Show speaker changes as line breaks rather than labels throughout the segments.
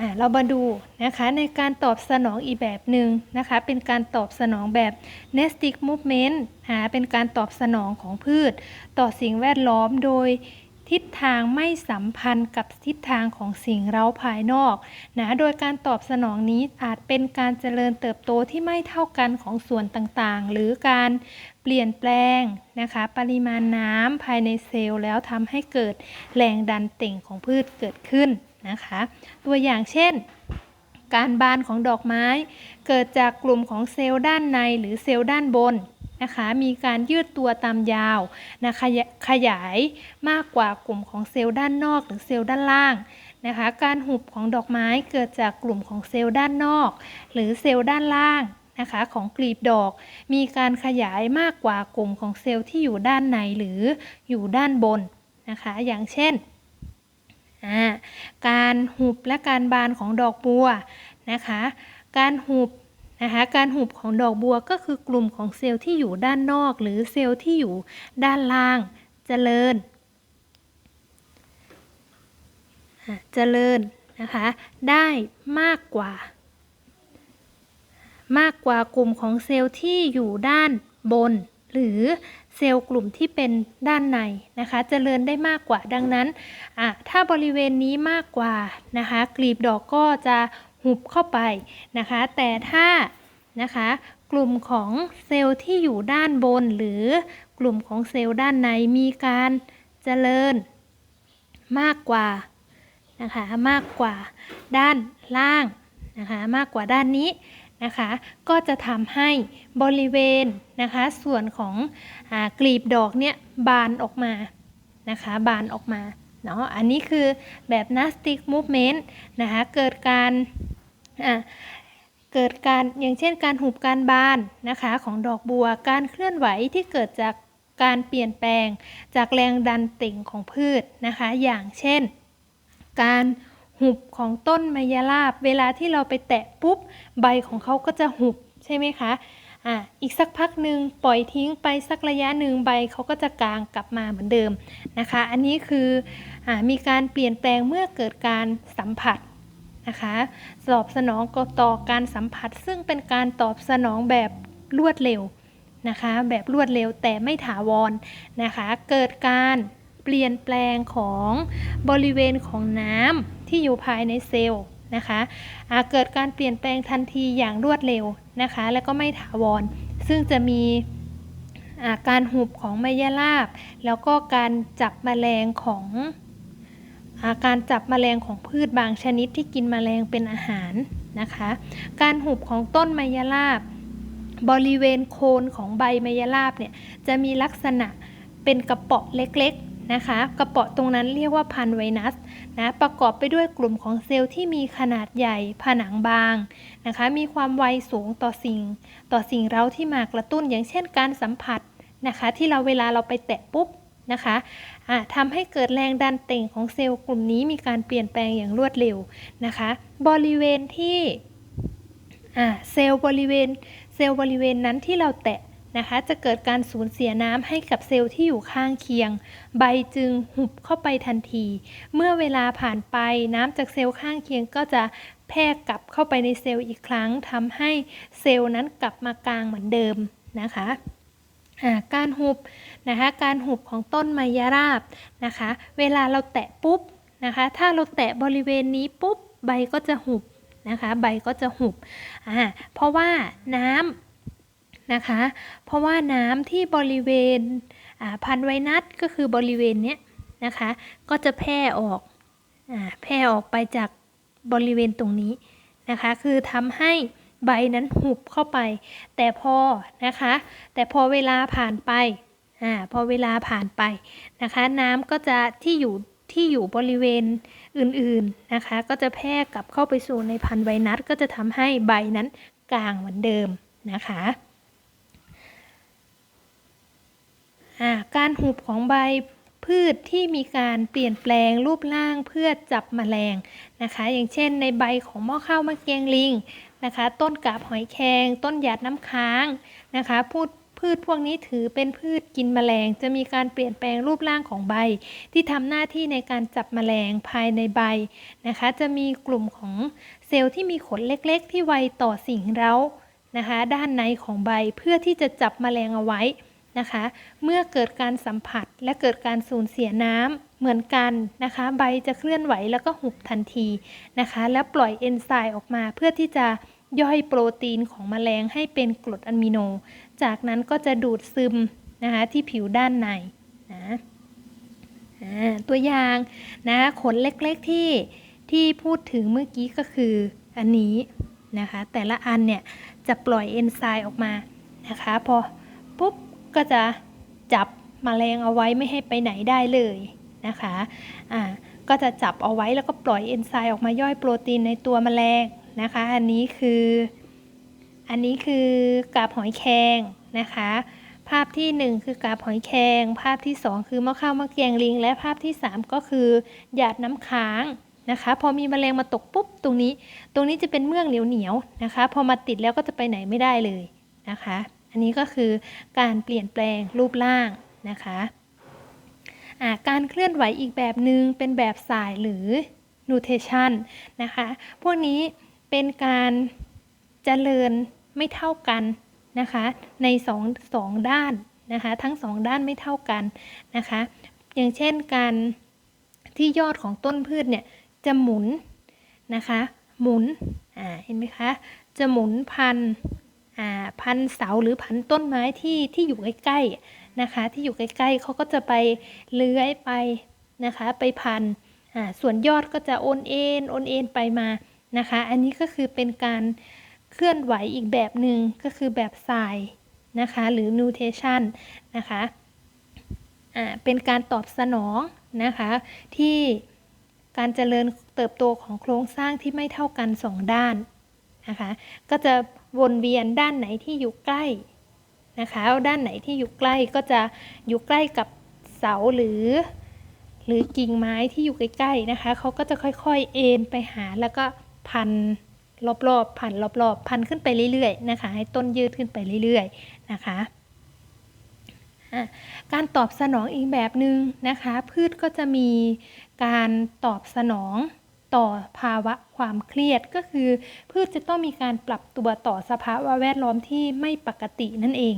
่าเรามาดูนะคะในการตอบสนองอีกแบบหนึ่งนะคะ เป็นการตอบสนองแบบ nestic movement หาเป็นการตอบสนองของพืช ต่อสิ่งแวดล้อมโดยทิศทางไม่สัมพันธ์กับทิศทางของสิ่งเร้าภายนอกนะ โดยการตอบสนองนี้อาจเป็นการเจริญเติบโตที่ไม่เท่ากันของส่วนต่างๆ หรือการเปลี่ยนแปลงนะคะ ปริมาณน้ำภายในเซลล์แล้วทำให้เกิดแรงดันเต่งของพืชเกิดขึ้น นะคะ ตัวอย่างเช่น การบานของดอกไม้ เกิดจากกลุ่มของเซลล์ด้านในหรือเซลล์ด้านบนนะคะมีการยืดตัวตามยาวนะคะขยขยายมากกว่ากลุ่มของเซลล์ด้านนอกหรือเซลล์ด้านล่างนะคะการหุบของดอกไม้เกิดจากกลุ่มของเซลล์ด้านนอก หรือเซลล์ด้านล่างนะคะของกลีบดอก มีการขยายมากกว่ากลุ่มของเซลล์ที่อยู่ด้านในหรืออยู่ด้านบนนะคะอย่างเช่น การหุบและการบานของดอกบัวนะคะ การหุบนะคะการหุบของดอกบัวก็คือกลุ่มของเซลล์ที่อยู่ด้านนอก หรือเซลล์ที่อยู่ด้านล่างเจริญอะเจริญนะคะได้มากกว่า มากกว่ากลุ่มของเซลล์ที่อยู่ด้านบน หรือเซลล์กลุ่มที่เป็นด้านในนะคะจะเจริญได้มากกว่าดังนั้นอะถ้าบริเวณนี้มากกว่านะคะกลีบดอกก็จะหุบเข้าไปนะคะ แต่ถ้านะคะกลุ่มของเซลล์ที่อยู่ด้านบน หรือกลุ่มของเซลล์ด้านในมีการเจริญมากกว่านะคะมากกว่าด้านล่างนะคะมากกว่าด้านนี้ นะคะ ก็จะทำให้บริเวณนะคะ ส่วนของอกลีบดอกเนี่ยบานออกมานะคะ บานออกมาเนาะอันนี้คือแบบ nastic movement นะคะ เกิดการเกิดการอย่างเช่นการหุบการบานนะคะของดอกบัวการเคลื่อนไหวที่เกิดจากการเปลี่ยนแปลงจากแรงดันเต่งของพืชนะคะ อย่างเช่น การ หุบของต้นมายาลาบ เวลาที่เราไปแตะปุ๊บ ใบของเขาก็จะหุบใช่ไหมคะอ่าอีกสักพักหนึ่งปล่อยทิ้งไปสักระยะหนึ่งใบเขาก็จะกลางกลับมาเหมือนเดิมนะคะ อันนี้คืออมีการเปลี่ยนแปลงเมื่อเกิดการสัมผัสนะคะตอบสนองก็ต่อการสัมผัส ซึ่งเป็นการตอบสนองแบบรวดเร็วนะคะ แบบรวดเร็วแต่ไม่ถาวรนะคะ เกิดการเปลี่ยนแปลงของบริเวณของน้ำ ที่อยู่ภายในเซลล์นะคะอาเกิดการเปลี่ยนแปลงทันทีอย่างรวดเร็วนะคะ และก็ไม่ถาวร ซึ่งจะมีาการหุบของไมยลาบ แล้วก็การจับแมลงของอาการจับแมลงของพืชบางชนิดที่กินแมลงเป็นอาหารนะคะ การหุบของต้นไมยลาบบริเวณโคนของใบไมยลาบเนี่ยจะมีลักษณะเป็นกระเปาะเล็กๆ นะคะกระเปาะตรงนั้นเรียกว่าพันไวนัสนะประกอบไปด้วยกลุ่มของเซลล์ที่มีขนาดใหญ่ผนังบางนะคะมีความไวสูงต่อสิ่ง ต่อสิ่งเร้าที่มากระตุ้นอย่างเช่นการสัมผัสนะคะที่เราเวลาเราไปแตะปุ๊บนะคะะทำให้เกิดแรงดันเต่งของเซลล์กลุ่มนี้มีการเปลี่ยนแปลงอย่างรวดเร็วนะคะ บริเวณที่เซลล์บริเวณเซลล์บริเวณนั้นที่เราแตะ นะคะ จะเกิดการสูญเสียน้ำให้กับเซลล์ที่อยู่ข้างเคียง ใบจึงหุบเข้าไปทันที เมื่อเวลาผ่านไปน้ำจากเซลล์ข้างเคียงก็จะแพร่กลับเข้าไปในเซลล์อีกครั้งทำให้เซลล์นั้นกลับมากลางเหมือนเดิมนะคะการหุบนะคะการหุบของต้นไมยราบนะคะ เวลาเราแตะปุ๊บนะคะ ถ้าเราแตะบริเวณนี้ปุ๊บใบก็จะหุบนะคะ ใบก็จะหุบอ่าเพราะว่าน้ำ นะคะ เพราะว่าน้ำที่บริเวณพันไวนัสก็คือบริเวณเนี้ยนะคะ ก็จะแพร่ออกอแพร่ออกไปจากบริเวณตรงนี้นะคะ คือทำให้ใบนั้นหุบเข้าไป แต่พอนะคะ แต่พอเวลาผ่านไปอ่าพอเวลาผ่านไปนะคะ น้ำก็จะที่อยู่ที่อยู่บริเวณอื่นๆนะคะ ก็จะแพร่กลับเข้าไปสู่ในพันธุ์ไวนัสก็จะทำให้ใบนั้นกลางเหมือนเดิมนะคะ การหุบของใบพืชที่มีการเปลี่ยนแปลงรูปร่างเพื่อจับแมลงนะคะ อย่างเช่น ในใบของหม้อข้าวมะเกียงลิงนะคะ ต้นกาบหอยแครงต้นหยาดน้ำค้างนะคะพูดพืชพวกนี้ถือเป็นพืชกินแมลง จะมีการเปลี่ยนแปลงรูปร่างของใบ ที่ทำหน้าที่ในการจับแมลงภายในใบนะคะ จะมีกลุ่มของเซลล์ที่มีขนเล็ก ๆ ที่ไวต่อสิ่งเร้านะคะ ด้านในของใบเพื่อที่จะจับแมลงเอาไว้ นะคะ เมื่อเกิดการสัมผัสและเกิดการสูญเสียน้ำเหมือนกันนะคะ ใบจะเคลื่อนไหวแล้วก็หุบทันทีนะคะ แล้วปล่อยเอนไซม์ออกมาเพื่อที่จะย่อยโปรตีนของแมลงให้เป็นกรดอะมิโน จากนั้นก็จะดูดซึมนะคะที่ผิวด้านในนะตัวอย่างนะขนเล็กๆที่ที่พูดถึงเมื่อกี้ก็คืออันนี้นะคะ แต่ละอันเนี่ยจะปล่อยเอนไซม์ออกมานะคะ พอปุ๊บ ก็จะจับมแมลงเอาไว้ไม่ให้ไปไหนได้เลยนะคะอ่าก็จะจับเอาไว้แล้วก็ปล่อยเอนไซม์ออกมาย่อยโปรตีนในตัวแมลงนะคะ อันนี้คือ อันนี้คือกาบหอยแครงนะคะ ภาพที่ 1 คือกาบหอยแครงภาพที่ 2 คือมะข้าวมะเกียงลิง และภาพที่ 3 ก็คือหยาดน้ำค้างนะคะ พอมีแมลงมาตกปุ๊บตรงนี้ ตรงนี้จะเป็นเมือกเหนียวเหนียวๆนะคะ พอมาติดแล้วก็จะไปไหนไม่ได้เลยนะคะ อันนี้ก็คือการเปลี่ยนแปลงรูปร่างนะคะการเคลื่อนไหวอีกแบบหนึ่งเป็นแบบสายหรือ nutation นะคะ พวกนี้เป็นการเจริญไม่เท่ากันนะคะ ในสองสองด้านนะคะ ทั้งสองด้านไม่เท่ากันนะคะ อย่างเช่นการที่ยอดของต้นพืชเนี่ยจะหมุนนะคะ หมุน อ่า เห็นไหมคะ จะหมุนพัน พันเสาหรือพันต้นไม้ที่ที่อยู่ใกล้ๆนะคะ ที่อยู่ใกล้ๆเขาก็จะไปเลื้อยไปนะคะไปพันส่วนยอดก็จะโอนเอ็นโอนเอ็นไปมานะคะ อันนี้ก็คือเป็นการเคลื่อนไหวอีกแบบหนึ่งก็คือแบบสายนะคะหรือ nutation นะคะอ่าเป็นการตอบสนองนะคะที่การเจริญเติบโตของโครงสร้างที่ไม่เท่ากันสองด้านนะคะก็จะ วนเวียนด้านไหนที่อยู่ใกล้นะคะด้านไหนที่อยู่ใกล้ก็จะอยู่ใกล้กับเสาหรือ หรือกิ่งไม้ที่อยู่ใกล้ๆนะคะเขาก็จะค่อยๆเอ็นไปหาแล้วก็พันรอบๆพันรอบๆพันขึ้นไปเรื่อยๆนะคะ ให้ต้นยืดขึ้นไปเรื่อยๆนะคะการตอบสนองอีกแบบหนึ่งนะคะ พืชก็จะมีการตอบสนอง ต่อภาวะความเครียดก็คือ พืชจะต้องมีการปรับตัวต่อสภาวะแวดล้อมที่ไม่ปกตินั่นเอง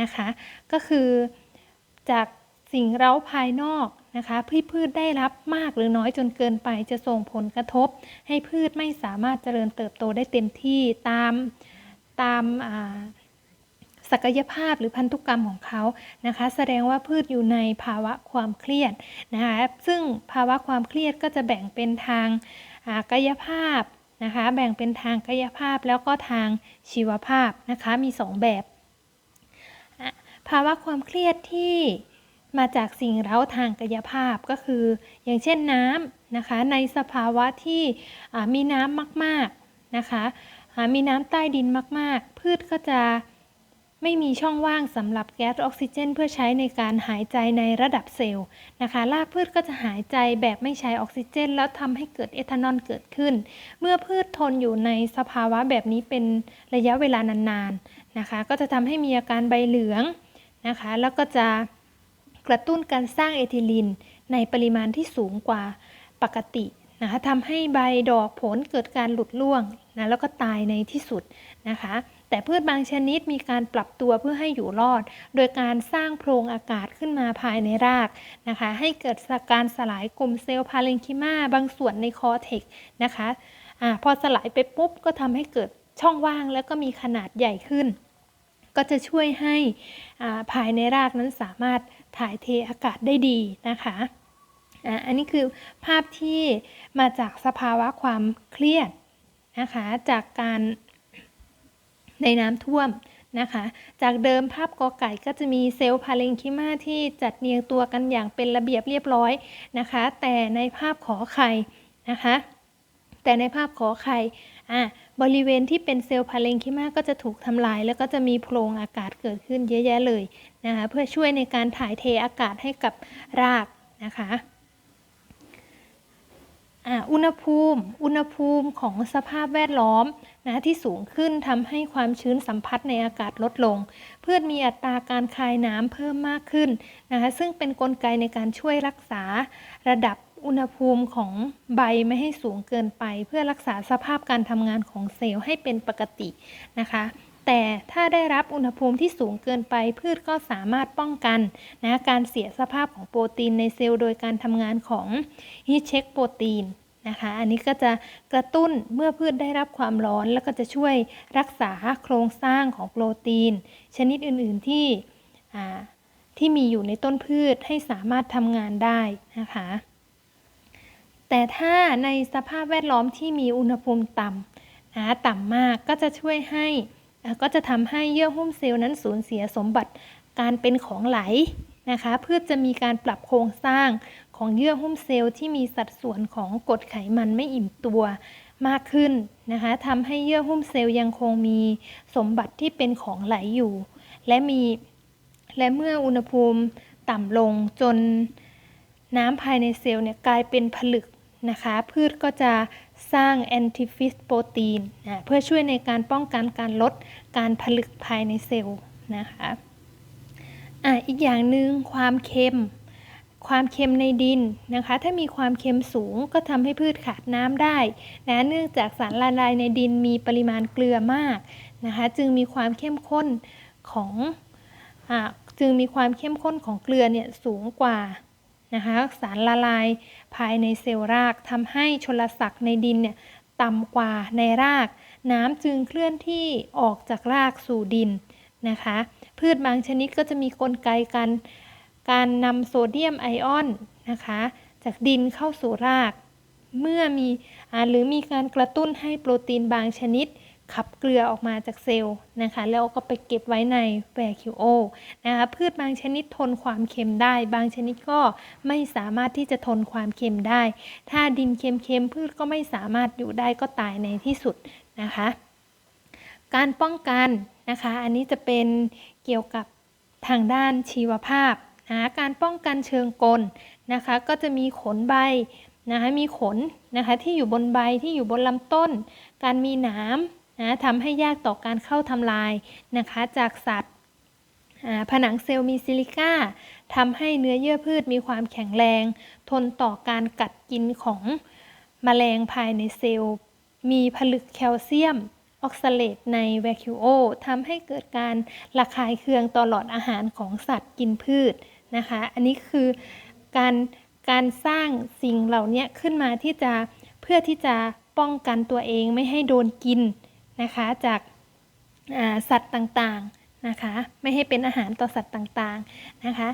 นะคะ ก็คือจากสิ่งเร้าภายนอกนะคะพืชพืชได้รับมากหรือน้อยจนเกินไปจะส่งผลกระทบ ให้พืชไม่สามารถเจริญเติบโตได้เต็มที่ตามตาม ศักยภาพหรือพันธุกรรมของเขานะคะ แสดงว่าพืชอยู่ในภาวะความเครียดนะคะซึ่งภาวะความเครียดก็จะแบ่งเป็นทางกายภาพนะคะแบ่งเป็นทางกายภาพแล้วก็ทางชีวภาพนะคะมี 2 แบบ ภาวะความเครียดที่มาจากสิ่งเร้าทางกายภาพก็คือ อย่างเช่นน้ำนะคะในสภาวะที่มีน้ำมากๆนะคะมีน้ำใต้ดินมากๆ พืชก็จะ ไม่มีช่องว่างสำหรับแก๊สออกซิเจน เพื่อใช้ในการหายใจในระดับเซลล์นะคะ รากพืชก็จะหายใจแบบไม่ใช้ออกซิเจน แล้วทำให้เกิดเอทานอลเกิดขึ้น เมื่อพืชทนอยู่ในสภาวะแบบนี้เป็นระยะเวลานานๆนะคะ ก็จะทำให้มีอาการใบเหลืองนะคะ แล้วก็จะกระตุ้นการสร้างเอทิลีนในปริมาณที่สูงกว่าปกตินะคะทำให้ใบดอกผลเกิดการหลุดร่วงนะแล้วก็ตายในที่สุดนะคะ แต่พืชบางชนิดมีการปรับตัวเพื่อให้อยู่รอด โดยการสร้างโพรงอากาศขึ้นมาภายในรากนะคะ ให้เกิดการสลายกลุ่มเซลล์พาเรนคิมาบางส่วนในคอเทกนะคะอะพอสลายไปปุ๊บก็ทำให้เกิดช่องว่างแล้วก็มีขนาดใหญ่ขึ้น ก็จะช่วยให้ภายในรากนั้นสามารถถ่ายเทอากาศได้ดีนะคะอันนี้คือภาพที่มาจากสภาวะความเครียดนะคะจากการ ในน้ำท่วมนะคะ จากเดิมภาพกอไก่ก็จะมีเซลล์พาเลงคิมาที่จัดเรียงตัวกันอย่างเป็นระเบียบเรียบร้อยนะคะ แต่ในภาพขอไข่นะคะ แต่ในภาพขอไข่อะบริเวณที่เป็นเซลล์พาเลงคิมาก็จะถูกทำลาย แล้วก็จะมีโพรงอากาศเกิดขึ้นเยอะแยะเลยนะคะ เพื่อช่วยในการถ่ายเทอากาศให้กับรากนะคะ อะอุณหภูมิ อุณหภูมิของสภาพแวดล้อมนะที่สูงขึ้นทำให้ความชื้นสัมผัสในอากาศลดลง พืชมีอัตราการคายน้ำเพิ่มมากขึ้นนะคะซึ่งเป็นนกลไกในการช่วยรักษาระดับอุณหภูมิของใบไม่ให้สูงเกินไป เพื่อรักษาสภาพการทำงานของเซลล์ให้เป็นปกตินะคะ แต่ถ้าได้รับอุณหภูมิที่สูงเกินไปพืชก็สามารถป้องกันนะการเสียสภาพของโปรตีนในเซลล์โดยการทำงานของฮีทเช็คโปรตีนนะคะ อันนี้ก็จะกระตุ้นเมื่อพืชได้รับความร้อนแล้วก็จะช่วยรักษาโครงสร้างของโปรตีน ชนิดอื่นๆที่ที่มีอยู่ในต้นพืชให้สามารถทำงานได้นะคะ แต่ถ้าในสภาพแวดล้อมที่มีอุณหภูมิต่ำนะต่ำมากก็จะช่วยให้ ก็จะทำให้เยื่อหุ้มเซลล์นั้นสูญเสียสมบัติการเป็นของไหลนะคะเพืชจะมีการปรับโครงสร้างของเยื่อหุ้มเซลล์ที่มีสัดส่วนของกรดไขมันไม่อิ่มตัวมากขึ้นนะคะทำให้เยื่อหุ้มเซลล์ยังคงมีสมบัติที่เป็นของไหลอยู่ และมีและเมื่ออุณหภูมิต่ำลงจนน้ำภายในเซลล์เนี่ยกลายเป็นผลึกนะคะ พืชก็จะ สร้างแอนติฟิสโปรตีนนะเพื่อช่วยในการป้องกันการลดการผลึกภายในเซลล์นะคะอะอีกอย่างหนึ่งความเค็ม ความเค็มในดินนะคะ ถ้ามีความเค็มสูงก็ทำให้พืชขาดน้ำได้นะเนื่องจากสารละลายในดินมีปริมาณเกลือมากนะคะ จึงมีความเข้มข้นของอจึงมีความเข้มข้นของเกลือเนี่ยสูงกว่า นะคะสารละลายภายในเซลล์รากทำให้ชลศักดิ์ในดินเนี่ยต่ำกว่าในราก น้ำจึงเคลื่อนที่ออกจากรากสู่ดินนะคะ พืชบางชนิดก็จะมีกลไกการการนำโซเดียมไอออนนะคะจากดินเข้าสู่ราก เมื่อมีหรือมีการกระตุ้นให้โปรตีนบางชนิด ขับเกลือออกมาจากเซลล์นะคะแล้วก็ไปเก็บไว้ในแวคิโอนะคะพืชบางชนิดทนความเค็มได้ บางชนิดก็ไม่สามารถที่จะทนความเค็มได้ ถ้าดินเค็มๆพืชก็ไม่สามารถอยู่ได้ก็ตายในที่สุดนะคะ การป้องกันนะคะอันนี้จะเป็นเกี่ยวกับทางด้านชีวภาพนะการป้องกันเชิงกลนะคะก็จะมีขนใบนะคะมีขนนะคะที่อยู่บนใบที่อยู่บนลำต้น การมีหนาม นะทำให้ยากต่อการเข้าทำลายนะคะจากสัตว์ผนังเซลล์มีซิลิก้าทำให้เนื้อเยื่อพืชมีความแข็งแรง ทนต่อการกัดกินของมแมลงภายในเซลล์ มีผลึกแคลเซียมออกซาเลตในแวคิโอทำให้เกิดการระคายเคืองตลอดอาหารของสัตว์กินพืชนะคะ อันนี้คือการการสร้างสิ่งเหล่านี้ขึ้นมาที่จะเพื่อที่จะป้องกันตัวเองไม่ให้โดนกิน นะคะจากสัตว์ต่างๆนะคะ ไม่ให้เป็นอาหารต่อสัตว์ต่างๆนะคะ